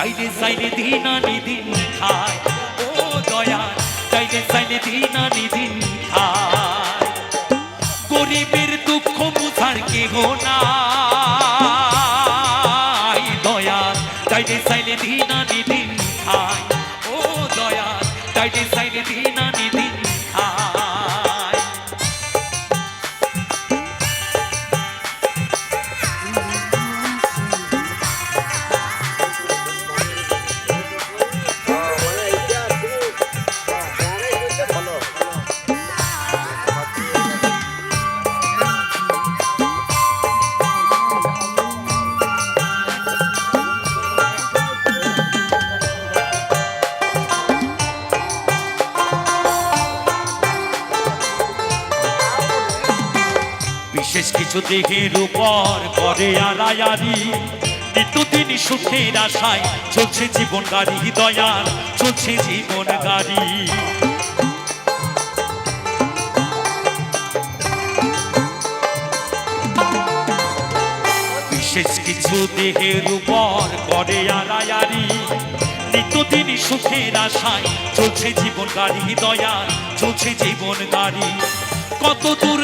চাইলে চাইলে দিন আনি দিন খায়। ও দয়া চাইলে চাইলে দিন আনি দিন খায়। গরিবের দুঃখ বুঝার কেহ নাই। দয়া চাইলে চাইলে দিন আনি দিন খায়। ও দয়া চাইলে চাইলে দিন আনি দিন বিশেষ কিছু দেহের উপর করে আড়ায়ারি নিত্যদিন সুখের আশায় চলছে জীবন গাড়ি, দয়াল চলছে জীবন গাড়ি। বিশেষ কিছু দেহের উপর করে আড়ায়ারি নিত্যদিন সুখের আশায় চলছে জীবন গাড়ি, দয়াল চলছে জীবন গাড়ি। কত দূর